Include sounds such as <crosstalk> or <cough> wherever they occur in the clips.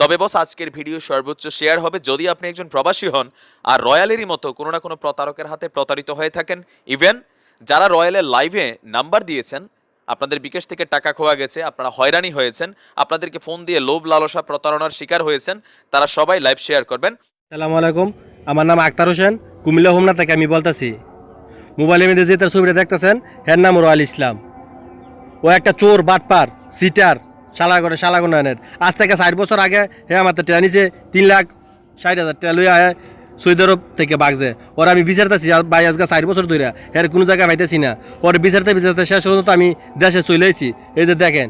তবে বস, আজকের ভিডিও সর্বোচ্চ শেয়ার হবে যদি আপনি একজন প্রবাসী হন আর রয়্যালেরই মতো কোনো না কোনো প্রতারকের হাতে প্রতারিত হয়ে থাকেন। ইভেন যারা রয়্যালের লাইভে নাম্বার দিয়েছেন, আপনাদের বিকাশ থেকে টাকা খোয়া গেছে, আপনারা হয়রানি হয়েছেন, আপনাদেরকে ফোন দিয়ে লোভ লালসা প্রতারণার শিকার হয়েছেন, তারা সবাই লাইভ শেয়ার করবেন। সালামু আলাইকুম, আমার নাম আক্তার হোসেন, কুমিল্লা হোমনা থেকে আমি বলতেছি। মোবাইলের মধ্যে যে তার ছবিটা দেখতেছেন, এর নাম রয়্যাল ইসলাম। ও একটা চোর, বাটপার সিটার শালা করে, শালা গুনানের আজ থেকে ষাট বছর আগে হে আমার তো নিছে তিন লাখ ষাট হাজার টাকা লইয়া হে সৌদি আরব থেকে বাগছে। ওর আমি বিচারতেছি ভাই আজকে ষাট বছর ধরে এর কোনো জায়গায় পাইতেছি না। ওর বিচারতে বিচারতে শেষ পর্যন্ত আমি দেশে চলে এসেছি এই যে দেখেন,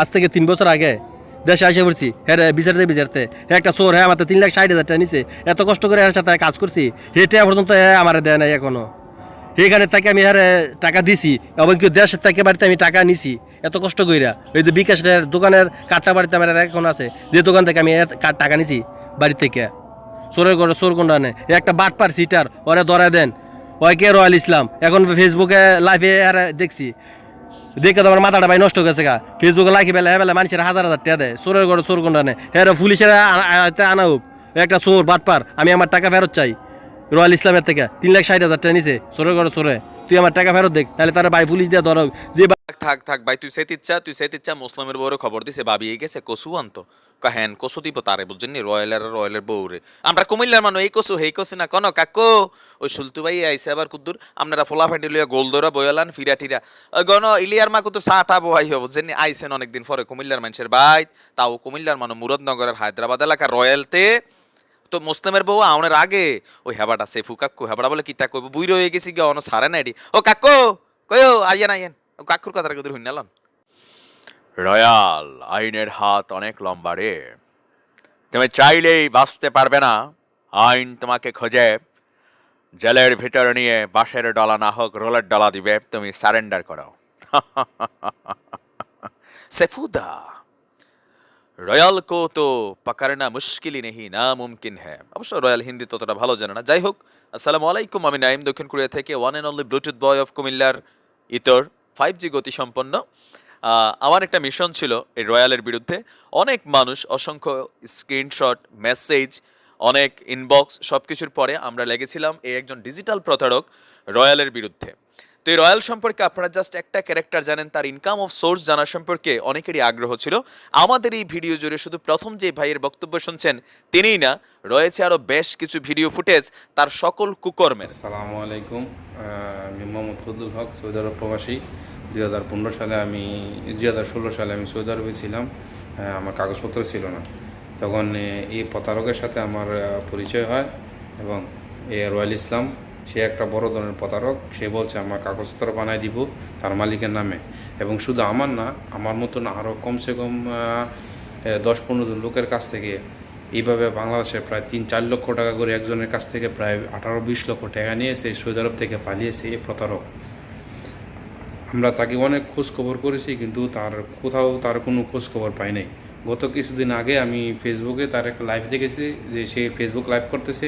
আজ থেকে তিন বছর আগে দেশে এসে পড়ছি হ্যাঁ বিচারতে বিচারতে। একটা চোর হ্যাঁ আমার তিন লাখ ষাট হাজার টাকা নিছে এত কষ্ট করে এর সাথে কাজ করছি, হেঁটে পর্যন্ত হ্যাঁ আমার দেয় নাই এখনও তাকে আমি হ্যাঁ টাকা দিছি এবং কি দেশের থেকে বাড়িতে আমি টাকা নিছি, এত কষ্ট কইরা। ওই যে বিকাশের দোকানের কাঠটা বাড়িতে আমার এখন আছে, যে দোকান থেকে আমি টাকা নিছি বাড়ি থেকে। চোরের ঘরে চোর কোনটা নেই একটা বাটপার সিটার, ওরে ধরায় দেন। ওই কে রয়্যাল ইসলাম? এখন ফেসবুকে লাইভে আর দেখছি। দেখে তো আমার মাথাটা ভাই নষ্ট হয়ে গেছে গা। ফেসবুকে লাইকি বেলা বেলা মানুষের হাজার হাজার টাকা দেয়। চোরের ঘরে চোর কোনটা নেই হ্যাঁ পুলিশের আনা হোক। একটা চোর বাটপার আমি আমার টাকা ফেরত চাই। রয়্যাল ইসলামের থেকে তিন লাখ ষাট হাজার টাকা নিছে। চোরের ঘরে চোরে তুই আমার টাকা ফেরত দেখ তাহলে তারা ভাই পুলিশ দিয়ে ধরো যে থাক থাক ভাই, তুই সেত ইচ্ছা তুই সেত ইচ্ছা মুসলিমের বউরে খবর দিছে, ভাবি গেছে কসু আনতো। কাহেন, কসু দিব তারে, বুঝছেন রয়্যালের রয়্যালের বউরে। আমরা কুমিল্লার মানুষ, এই কসু, হেই কসু না কোন, কাকো! ওই সুলতু ভাই আইসে আবার কুদ্দুর। আপনারা ফোলা ফাটি লইয়া গোল দৌড়া বয়ালান ফিরা টিরা। ওই গণ, ইলিয়ার মা কুতুর চাটা বহাই হব, বুঝছেন আইসেন অনেকদিন পরে কুমিল্লার মানুষের বাইত তাও কুমিল্লার মানুষ মুরাদনগরের হায়দ্রাবাদ এলাকার রয়্যালতে তো মুসলিমের বউ আউনের আগে ওই হেবাটা সেফু কাকু হেবাটা বলে কিতা কইব? বুই রয়ে গেছি গে অন সারে নাইডি ও কাকু কয়ো আইয়েন আইয়েন ও কাকুর কথা কদর হইনালন রয়্যাল আইনের হাত অনেক লম্বা রে। তুমি চাইলেই বাঁচতে পারবে না। আইন তোমাকে খোঁজে। জেলের ভিতর নিয়ে বাঁশের ডলা না হোক রোলের ডলা দিবে। তুমি সারেন্ডার করো। <laughs> সেফুদা রয়্যাল কো তো পাকারনা মুশকিলই নেহি না মুমকিন হ্যাঁ অবশ্য রয়্যাল হিন্দি ততটা ভালো জানে না। যাই হোক, আসসালামু আলাইকুম। আমি নাইম দক্ষিণ কোরিয়া থেকে one and only bluetooth boy of কুমিল্লার ইতর ফাইভ জি গতিসম্পন্ন আমার একটা মিশন ছিল এই রয়্যালের বিরুদ্ধে। অনেক মানুষ, অসংখ্য স্ক্রিনশট মেসেজ অনেক ইনবক্স সব কিছুর পরে আমরা লেগেছিলাম এই একজন ডিজিটাল প্রতারক রয়্যালের বিরুদ্ধে। এই রয়্যাল সম্পর্কে আপনারা জাস্ট একটা ক্যারেক্টার জানেন, তার ইনকাম অফ সোর্স জানার সম্পর্কে অনেকেরই আগ্রহ ছিল। আমাদের এই ভিডিও জুড়ে শুধু প্রথম যে ভাইয়ের বক্তব্য শুনছেন, তিনিই না, রয়েছে আরও বেশ কিছু ভিডিও ফুটেজ তার সকল কুকর্মের। আসসালামু আলাইকুম আমি মোহাম্মদ ফজলুল হক, সৌদি আরব প্রবাসী। দুই হাজার পনেরো সালে আমি, দুই হাজার ষোলো সালে আমি সৌদি আরবে ছিলাম আমার কাগজপত্র ছিল না। তখন এই প্রতারকের সাথে আমার পরিচয় হয় এবং এ, রয়্যাল ইসলাম। সে একটা বড় ধরনের প্রতারক। সে বলছে, আমার কাগজপত্র বানায় দিব তার মালিকের নামে। এবং শুধু আমার না, আমার মতন আরও কমসে কম দশ পনেরো জন লোকের কাছ থেকে এইভাবে বাংলাদেশে প্রায় তিন, চার লক্ষ টাকা করে একজনের কাছ থেকে প্রায় আঠারো, বিশ লক্ষ টাকা নিয়ে সেই সৌদি আরব থেকে পালিয়েছে এই প্রতারক। আমরা তাকে অনেক খোঁজ খবর করেছি, কিন্তু তার কোথাও তার কোনো খোঁজ খবর পাই নাই। গত কিছুদিন আগে আমি ফেসবুকে তার একটা লাইভ দেখেছি, যে সে ফেসবুক লাইভ করতেছে।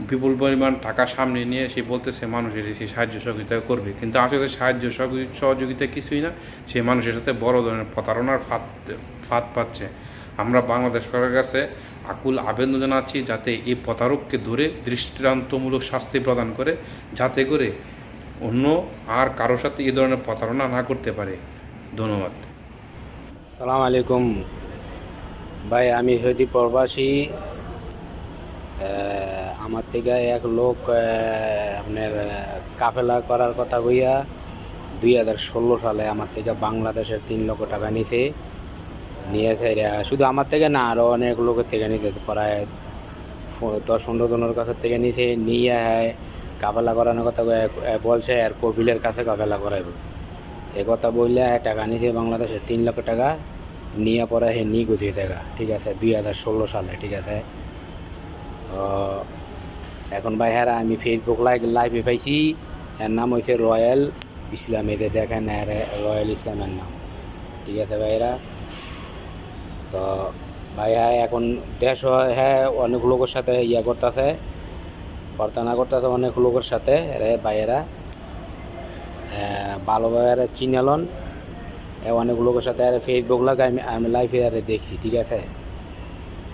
বিপুল পরিমাণ টাকা সামনে নিয়ে সে বলতেছে, মানুষের সে সাহায্য সহযোগিতা করবে। কিন্তু আসলে সাহায্য সহযোগি- সহযোগিতা কিছুই না, সে মানুষের সাথে বড় ধরনের প্রতারণার ফাঁদ ফাঁদ পাচ্ছে। আমরা বাংলাদেশ সরকারের কাছে আকুল আবেদন জানাচ্ছি যাতে এই প্রতারককে ধরে দৃষ্টান্তমূলক শাস্তি প্রদান করে, যাতে করে অন্য আর কারোর সাথে এই ধরনের প্রতারণা না করতে পারে। ধন্যবাদ। সালাম আলাইকুম। ভাই, আমি সৌদি প্রবাসী। আমার থেকে এক লোক আপনার কাফেলা করার কথা কইয়া দুই হাজার ষোলো সালে আমার থেকে বাংলাদেশের তিন লক্ষ টাকা নিছে। এরা। শুধু আমার থেকে না আরও অনেক লোকের থেকে নিতে প্রায় দশ পনেরো জনের কাছে থেকে নিছে। নিয়ে কাফেলা করানোর কথা বলছে, আর কপিলের কাছে কাফেলা করাইব। এ কথা বললে টাকা নিছে বাংলাদেশে তিন লক্ষ টাকা। নিয়ে পরে হে নি গুছিয়ে থাকা ঠিক আছে, দুই হাজার ষোলো সালে, ঠিক আছে। এখন ভাই হ্যাঁ আমি ফেসবুক লাইভ লাইভে পাইছি। এর নাম হয়েছে রয়্যাল ইসলাম। এদের দেখেন এর রয়্যাল ইসলামের নাম। ঠিক আছে ভাইরা তো ভাই হ্যাঁ এখন দেশ হয়- হ্যাঁ অনেক লোকের সাথে ইয়া করতেছে, প্রার্থনা করতেছে অনেক লোকের সাথে, রে ভাইয়েরা। ভালোভাবে চিনালন অনেক লোকের সাথে আর ফেসবুক লাগে আমি আমি লাইভে আরে দেখছি, ঠিক আছে?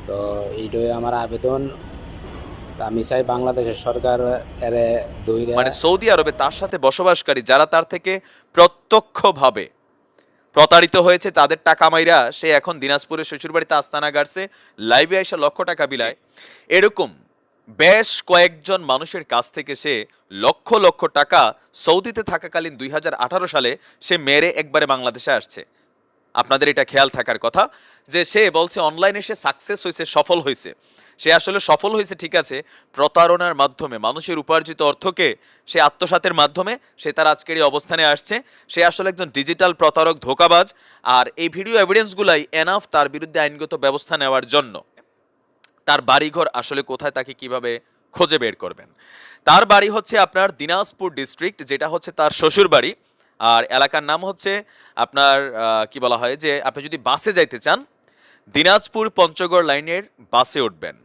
তো এইটাই আমার আবেদন। আমি চাই বাংলাদেশের সরকার এর দইরা মানে সৌদি আরবে তার সাথে বসবাসকারী যারা তার থেকে প্রত্যক্ষভাবে প্রতারিত হয়েছে, তাদের টাকা মাইরা সে এখন দিনাজপুরের শ্বশুরবাড়িতে আস্তানা গাড়ছে লাইভে এসে লক্ষ টাকা বিলায়। এরকম বেশ কয়েকজন মানুষের কাছ থেকে সে লক্ষ লক্ষ টাকা সৌদিতে থাকাকালীন দুই হাজার আঠারো সালে সে মেরে একবারে বাংলাদেশে আসছে। আপনাদের এটা খেয়াল থাকার কথা যে সে বলছে অনলাইনে সে সাকসেস হয়েছে সফল হয়েছে সে আসলে সফল হয়েছে, ঠিক আছে, প্রতারণার মাধ্যমে, মানুষের উপার্জিত অর্থকে সে আত্মসাতের মাধ্যমে সে তার আজকের এই অবস্থানে আসছে। সে আসলে একজন ডিজিটাল প্রতারক, ধোকাবাজ, আর এই ভিডিও এভিডেন্সগুলাই এনাফ তার বিরুদ্ধে আইনগত ব্যবস্থা নেওয়ার জন্য। তার বাড়িঘর আসলে কোথায় তাকে কীভাবে খুঁজে বের করবেন? তার বাড়ি হচ্ছে আপনার দিনাজপুর ডিস্ট্রিক্ট যেটা হচ্ছে তার শ্বশুর বাড়ি। আর এলাকার নাম হচ্ছে আপনার কি বলা হয় যে, আপনি যদি বাসে যাইতে চান, দিনাজপুর পঞ্চগড় লাইনের বাসে উঠবেন।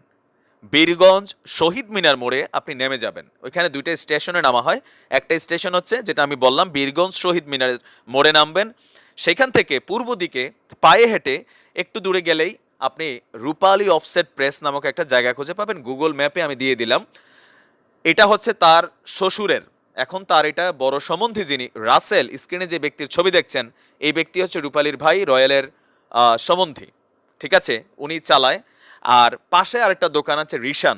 বীরগঞ্জ শহীদ মিনার মোড়ে আপনি নেমে যাবেন। ওইখানে দুইটা স্টেশনে নামা হয়। একটা স্টেশন হচ্ছে যেটা আমি বললাম, বীরগঞ্জ শহীদ মিনারের মোড়ে নামবেন। সেখান থেকে পূর্ব দিকে পায়ে হেঁটে একটু দূরে গেলেই আপনি রূপালী অফসেট প্রেস নামক একটা জায়গা খুঁজে পাবেন। গুগল ম্যাপে আমি দিয়ে দিলাম। এটা হচ্ছে তার শ্বশুরের। এখন তার এটা বড় সম্বন্ধী যিনি, রাসেল, স্ক্রিনে যে ব্যক্তির ছবি দেখছেন, এই ব্যক্তি হচ্ছে রূপালীর ভাই, রয়্যালের সম্বন্ধী। ঠিক আছে? উনি চালায়। আর পাশে আরেকটা দোকান আছে রিশান।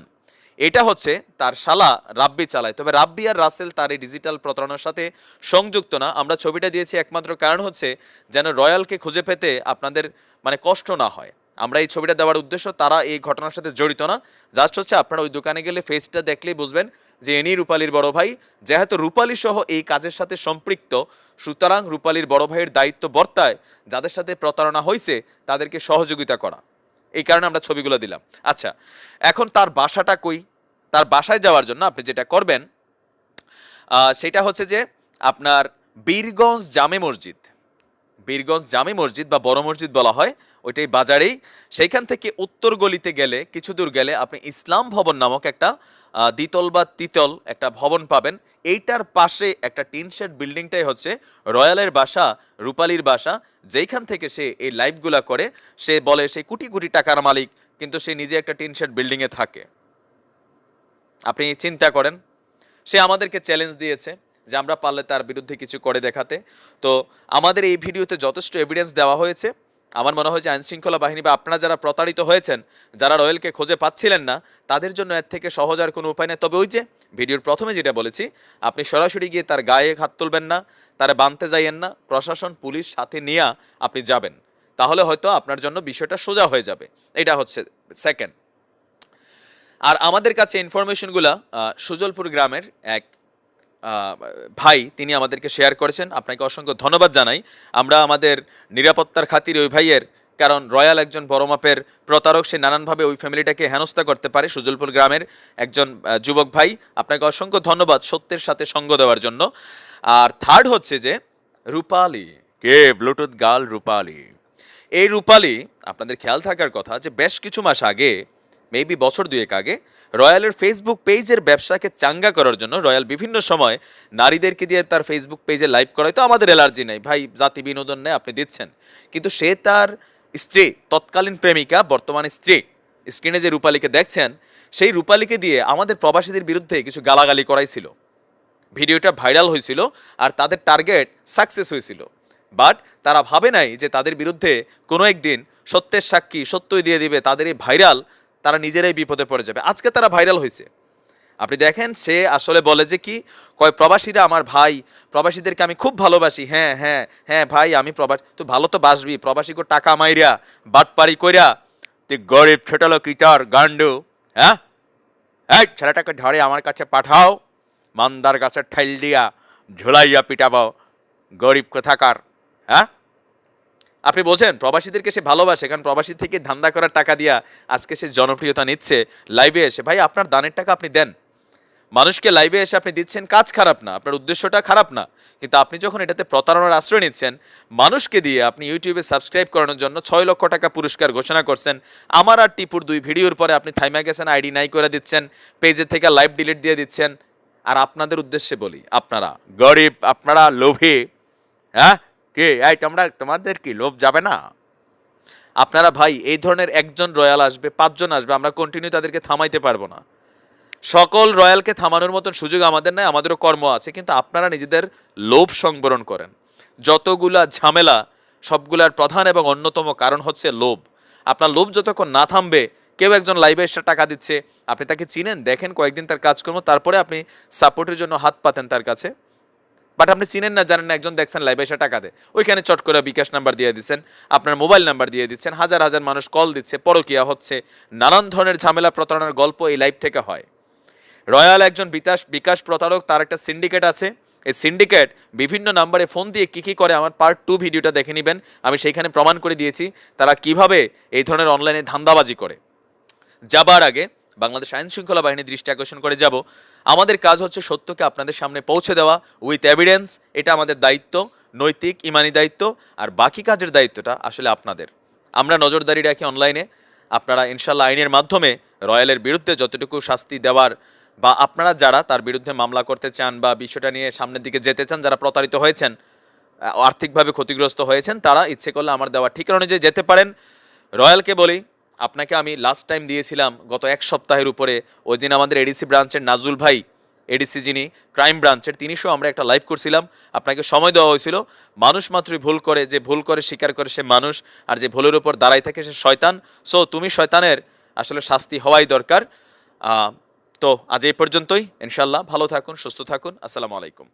এটা হচ্ছে তার শালা রাব্বি চালায়। তবে রাব্বি আর রাসেল তার এই ডিজিটাল প্রতারণার সাথে সংযুক্ত না। আমরা ছবিটা দিয়েছি একমাত্র কারণ হচ্ছে যেন রয়্যালকে খুঁজে পেতে আপনাদের মানে কষ্ট না হয়। আমরা এই ছবিটা দেওয়ার উদ্দেশ্য তারা এই ঘটনার সাথে জড়িত না। জাস্ট হচ্ছে আপনারা ওই দোকানে গেলে ফেসটা দেখলেই বুঝবেন যে এনি রূপালীর বড় ভাই, যেহেতু রূপালী সহ এই কাজের সাথে সম্পৃক্ত, সুতরাং রূপালীর বড় ভাইয়ের দায়িত্ব বর্তায়, যাদের সাথে প্রতারণা হয়েছে তাদেরকে সহযোগিতা করা। এই কারণে আমরা ছবিগুলো দিলাম। আচ্ছা এখন তার বাসাটা কই? তার বাসায় যাওয়ার জন্য আপনি যেটা করবেন সেটা হচ্ছে যে আপনার বীরগঞ্জ জামে মসজিদ, বীরগঞ্জ জামে মসজিদ বা বড় মসজিদ বলা হয়, ওইটাই বাজারেই। সেইখান থেকে উত্তর গলিতে গেলে, কিছু দূর গেলে আপনি ইসলাম ভবন নামক একটা দ্বিতল বা তিতল একটা ভবন পাবেন। এইটার পাশে একটা টিন শেড বিল্ডিংটাই হচ্ছে রয়্যালের বাসা, রূপালীর বাসা, যেইখান থেকে সে এই লাইভগুলা করে, সে বলে সে কোটি কোটি টাকার মালিক, কিন্তু সে নিজে একটা টিন শেড বিল্ডিংয়ে থাকে। আপনি চিন্তা করেন, সে আমাদেরকে চ্যালেঞ্জ দিয়েছে যে আমরা পারলে তার বিরুদ্ধে কিছু করে দেখাতে। তো আমাদের এই ভিডিওতে যথেষ্ট এভিডেন্স দেওয়া হয়েছে। আমার মনে হয় যে আইনশৃঙ্খলা বাহিনী বা আপনারা যারা প্রতারিত হয়েছেন, যারা রয়েলকে খুঁজে পাচ্ছিলেন না, তাদের জন্য এর থেকে সহজ আর কোনো উপায় নেই। তবে ওই যে ভিডিওর প্রথমে যেটা বলেছি, আপনি সরাসরি গিয়ে তার গায়ে হাত তুলবেন না, তারা বানতে যাইয়েন না, প্রশাসন, পুলিশ সাথে নিয়ে আপনি যাবেন। তাহলে হয়তো আপনার জন্য বিষয়টা সোজা হয়ে যাবে। এটা হচ্ছে সেকেন্ড আর আমাদের কাছে ইনফরমেশনগুলো সুজলপুর গ্রামের এক ভাই, তিনি আমাদেরকে শেয়ার করেছেন। আপনাকে অসংখ্য ধন্যবাদ জানাই। আমরা আমাদের নিরাপত্তার খাতিরে ওই ভাইয়ের, কারণ রয়্যাল একজন বড় মাপের প্রতারক, সে নানানভাবে ওই ফ্যামিলিটাকে হেনস্থা করতে পারে সুজলপুর গ্রামের একজন যুবক ভাই। আপনাকে অসংখ্য ধন্যবাদ সত্যের সাথে সঙ্গ দেওয়ার জন্য। আর থার্ড হচ্ছে যে, রূপালি, কে, ব্লুটুথ গার্ল রূপালী। এই রূপালি, আপনাদের খেয়াল থাকার কথা যে, বেশ কিছু মাস আগে মেবি বছর দুয়েক আগে রয়্যালের ফেসবুক পেজের ব্যবসাকে চাঙ্গা করার জন্য রয়্যাল বিভিন্ন সময় নারীদেরকে দিয়ে তার ফেসবুক পেজে লাইভ করায়। তো আমাদের অ্যালার্জি নেই। ভাই, জাতি বিনোদন নেই, আপনি দিচ্ছেন। কিন্তু সে তার স্ত্রী, তৎকালীন প্রেমিকা, বর্তমানে স্ত্রী স্ক্রিনে যে রূপালীকে দেখছেন, সেই রূপালীকে দিয়ে আমাদের প্রবাসীদের বিরুদ্ধে কিছু গালাগালি করাইছিল। ভিডিওটা ভাইরাল হয়েছিল আর তাদের টার্গেট সাকসেস হয়েছিল। বাট তারা ভাবে নাই যে তাদের বিরুদ্ধে কোনো একদিন সত্যের সাক্ষী, সত্যই দিয়ে দিবে, তাদের এই ভাইরাল তারা নিজেরাই বিপদে পড়ে যাবে। আজকে তারা ভাইরাল হয়েছে। আপনি দেখেন, সে আসলে বলে যে কি, কয়, প্রবাসীরা আমার ভাই, প্রবাসীদেরকে আমি খুব ভালোবাসি। হ্যাঁ হ্যাঁ হ্যাঁ ভাই, আমি প্রবাস তুই ভালো তো বাসবি। প্রবাসী কো টাকা মাইরা, বাটপারি কইরা তুই গরিব ছোট লোক ইটার, গান্ডু হ্যাঁ? এই ছেলেটাকে ধরে আমার কাছে পাঠাও, মান্দার গাছের ঠাইল দিয়া ঝুলাইয়া পিটাবাও গরিব কোথাকার হ্যাঁ? আপনি বোঝেন, প্রবাসীদেরকে সে ভালোবাসে, কারণ প্রবাসী থেকে ধান্দা করার টাকা দিয়া আজকে সে জনপ্রিয়তা নিচ্ছে লাইভে এসে। ভাই, আপনার দানের টাকা আপনি দেন। মানুষকে লাইভে এসে আপনি দিচ্ছেন, কাজ খারাপ না, আপনার উদ্দেশ্যটা খারাপ না। কিন্তু আপনি যখন এটাতে প্রতারণার আশ্রয় নিচ্ছেন, মানুষকে দিয়ে আপনি ইউটিউবে সাবস্ক্রাইব করানোর জন্য ছয় লক্ষ টাকা পুরস্কার ঘোষণা করছেন। আমার আর টিপুর দুই ভিডিওর পরে আপনি থাইমা গেছেন, আইডি নাই করে দিচ্ছেন পেজে থেকে লাইভ ডিলিট দিয়ে দিচ্ছেন। আর আপনাদের উদ্দেশ্যে বলি, আপনারা গরিব, আপনারা লোভী হ্যাঁ? কে? এই, তোমরা, তোমাদের কি, লোভ যাবে না? আপনারা ভাই, এই ধরনের একজন রয়্যাল আসবে, পাঁচজন আসবে, আমরা কন্টিনিউ তাদেরকে থামাইতে পারব না। সকল রয়্যালকে থামানোর মতন সুযোগ আমাদের নাই, আমাদেরও কর্ম আছে, কিন্তু আপনারা নিজেদের লোভ সংবরণ করেন। যতগুলা ঝামেলা, সবগুলার প্রধান এবং অন্যতম কারণ হচ্ছে লোভ। আপনার লোভ যতক্ষণ না থামবে, কেউ একজন লাইভে এসে টাকা দিচ্ছে, আপনি তাকে চিনেন, দেখেন কয়েকদিন তার কাজকর্ম, তারপরে আপনি সাপোর্টের জন্য হাত পাতেন তার কাছে। বাট আপনি চিনেন না, জানেন না, একজন দেখছেন লাইভে এসে টাকা দেয়। ওইখানে চট করে বিকাশ নাম্বার দিয়ে দিচ্ছেন, আপনার মোবাইল নাম্বার দিয়ে দিচ্ছেন, হাজার হাজার মানুষ কল দিচ্ছে, পরকিয়া হচ্ছে, নানান ধরনের ঝামেলা প্রতারণার গল্প এই লাইভ থেকে হয়। রয়্যাল একজন বিকাশ বিকাশ প্রতারক, তার একটা সিন্ডিকেট আছে। এই সিন্ডিকেট বিভিন্ন নাম্বারে ফোন দিয়ে কী কী করে আমার পার্ট টু ভিডিওটা দেখে নেবেন, আমি সেইখানে প্রমাণ করে দিয়েছি, তারা কীভাবে এই ধরনের অনলাইনে ধান্দাবাজি করে। যাবার আগে বাংলাদেশ আইন শৃঙ্খলা বাহিনীর দৃষ্টি আকর্ষণ করে যাব। আমাদের কাজ হচ্ছে সত্যকে আপনাদের সামনে পৌঁছে দেওয়া উইথ এভিডেন্স এটা আমাদের দায়িত্ব, নৈতিক, ইমানি দায়িত্ব, আর বাকি কাজের দায়িত্বটা আসলে আপনাদের। আমরা নজরদারি রাখি অনলাইনে আপনারা ইনশাল্লাহ আইনের মাধ্যমে রয়্যালের বিরুদ্ধে যতটুকু শাস্তি দেওয়ার বা আপনারা যারা তার বিরুদ্ধে মামলা করতে চান বা বিষয়টা নিয়ে সামনের দিকে যেতে চান, যারা প্রতারিত হয়েছেন আর্থিকভাবে ক্ষতিগ্রস্ত হয়েছেন, তারা ইচ্ছে করলে আমার দেওয়া ঠিকানা অনুযায়ী যেতে পারেন। রয়্যালকে বলি আপনাকে আমি লাস্ট টাইম দিয়েছিলাম গত এক সপ্তাহের উপরে ওই দিন আমাদের এডিসি ব্রাঞ্চের নাজুল ভাই এডিসি যিনি ক্রাইম ব্রাঞ্চের তিনি সহ আমরা একটা লাইভ করছিলাম। আপনাকে সময় দেওয়া হয়েছিল। মানুষ মাত্রই ভুল করে, যে ভুল করে স্বীকার করে সে মানুষ, আর যে ভুলের উপর দাঁড়াই থাকে সে শয়তান। সো তুমি শয়তানের আসলে শাস্তি হওয়াই দরকার। তো আজ এই পর্যন্তই। ইনশাল্লাহ ভালো থাকুন, সুস্থ থাকুন। আসসালামু আলাইকুম।